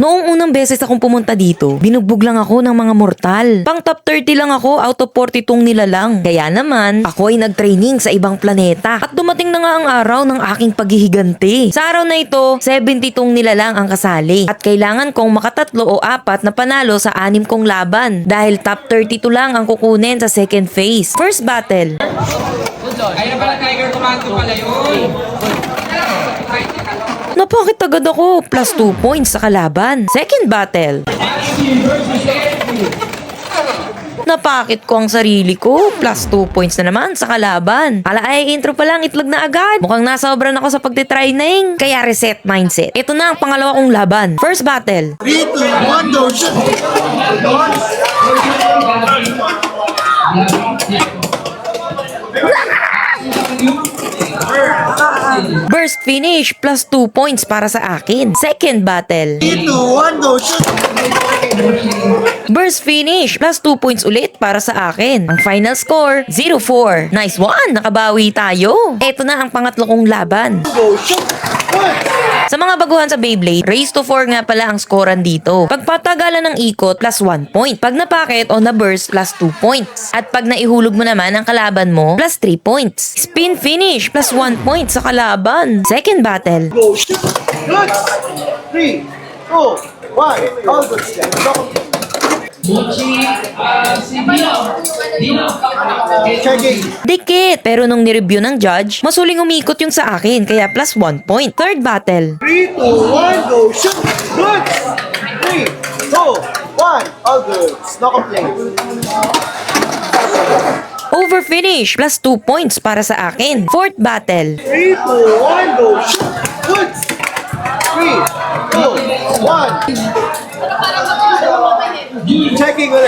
Noong unang beses akong pumunta dito, binugbog lang ako ng mga mortal. Pang top 30 lang ako out of 42 nila lang. Kaya naman, ako ay nag-training sa ibang planeta. At dumating na nga ang araw ng aking paghihiganti. Sa araw na ito, 72 nila lang ang kasali. At kailangan kong makatatlo o apat na panalo sa anim kong laban. Dahil top 32 lang ang kukunin sa second phase. First battle. Kaya pala Tiger Commando pala yun. Napakit agad ako. Plus 2 points sa kalaban. Second battle. Napakit ko ang sarili ko. Plus 2 points na naman sa kalaban. Ala ay intro pa lang itlog na agad. Mukhang nasobran ako sa pagtitraining. Kaya reset mindset. Ito na ang pangalawa kong laban. First battle. 3, 2, 1, go, Burst finish. Plus 2 points para sa akin. Second battle. 3, 2, 1, go, shoot! Burst finish. Plus 2 points ulit para sa akin. Ang final score, 0-4. Nice one! Nakabawi tayo. Ito na ang pangatlo kong laban. Go, shoot! Sa mga baguhan sa Beyblade, raise to 4 nga pala ang scorean dito. Pag patagalan ng ikot, plus 1 point. Pag napakit o na-burst, plus 2 points. At pag naihulog mo naman ang kalaban mo, plus 3 points. Spin finish, plus 1 point sa kalaban. Second battle. Go, shoot! Good! 3, 2, 1, all good si Dino. Dino. Checking. Dikit! Pero nung nireview ng judge, masuling umikot yung sa akin, kaya plus 1 point. Third battle. 3, 2, 1, go, shoot! Good! 3, 2, 1, all good. No complaint. Over finish, plus 2 points para sa akin. Fourth battle. 3, 2, 1, go, shoot! Good! 3, 2, 1.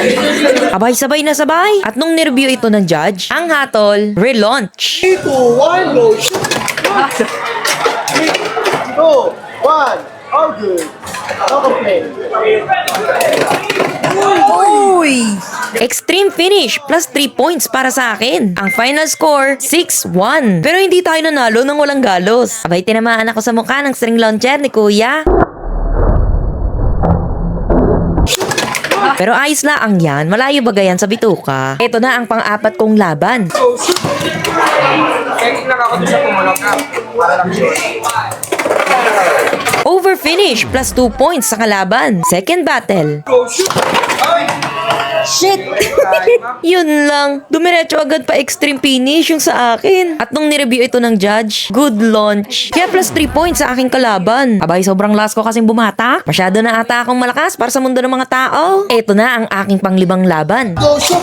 Ulit. Abay-sabay na sabay. At nung nireview ito ng judge, ang hatol, relaunch. 3, 2, 1, go, shoot! Good! 3, 2, 1, all good. No complaint. Uy! Extreme finish, plus 3 points para sa akin. Ang final score, 6-1. Pero hindi tayo nanalo ng walang galos. Abay, tinamaan ako sa mukha ng string launcher ni Kuya. Pero ayos lang yan, malayo ba yan sa bituka? Ito na ang pang-apat kong laban. Checking lang ako sa pumulong ka. Para lang sure. Over finish, plus 2 points sa kalaban. Second battle. Go, shoot! Ay! Shit! Yun lang. Dumiretso agad pa extreme finish yung sa akin. At nung nireview ito ng judge, good launch. Kaya plus 3 points sa aking kalaban. Abay, sobrang last ko kasing bumatak. Masyado na ata akong malakas para sa mundo ng mga tao. Ito na ang aking panglibang laban. Go, shoot!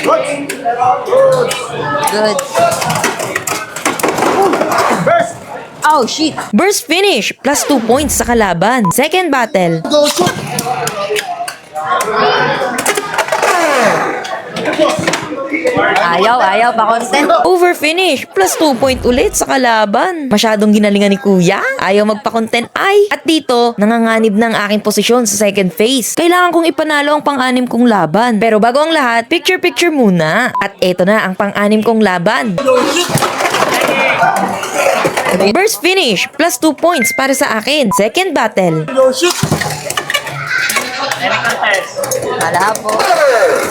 Good! Good. Burst! Oh, shit. Burst finish, plus 2 points sa kalaban. Second battle. Go, shoot! Ayaw, ayaw pa content. Over finish, plus 2 point ulit sa kalaban. Masyadong ginalingan ni kuya. Ayaw magpa-content ay. At dito, nanganganib ng aking posisyon sa second phase. Kailangan kong ipanalo ang pang-anim kong laban. Pero bago ang lahat, picture-picture muna. At eto na ang pang-anim kong laban. Burst finish, plus 2 points para sa akin. Second battle. Go, shoot! Merry Christmas! Malabo.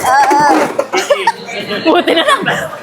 Ah!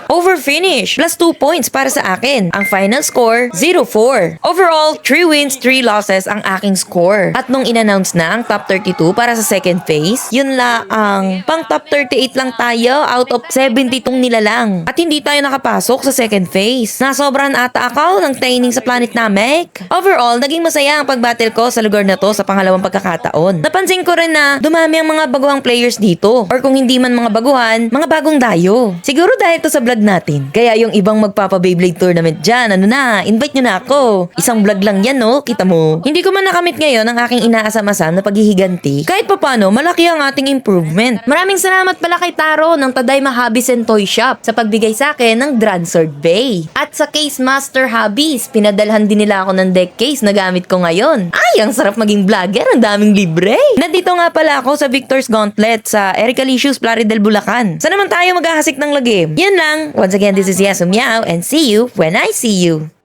Over finish, plus 2 points para sa akin. Ang final score, 0-4. Overall, 3 wins, 3 losses ang aking score. At nung in-announce na ang top 32 para sa second phase, yun la ang pang top 38 lang tayo out of 72 nila lang. At hindi tayo nakapasok sa second phase. Nasobrahan ata ako ng training sa planet Namek. Overall, naging masaya ang pagbattle ko sa lugar na to sa pangalawang pagkakataon. Napansin ko rin na dumami ang mga baguhang players dito. Or kung hindi man mga baguhan, mga bagong dayo. Siguro dahil to sa vlog natin. Kaya yung ibang magpapa Beyblade tournament dyan, ano na, invite nyo na ako. Isang vlog lang yan, no? Kita mo. Hindi ko man nakamit ngayon ang aking inaasam-asam na paghihiganti. Kahit papano, malaki ang ating improvement. Maraming salamat pala kay Taro ng Tadayma Hobbies and Toy Shop sa pagbigay sa akin ng Dransword Bay. At sa Case Master Hobbies, pinadalhan din nila ako ng deck case na gamit ko ngayon. Ay, ang sarap maging vlogger, ang daming libre. Nandito nga pala ako sa Victor's Gauntlet sa Erica Licious Plaridel, Bulacan. Saan naman tayo maghahasik ng lagim? Yan lang. Once again, this is Yasu Meow and see you when I see you.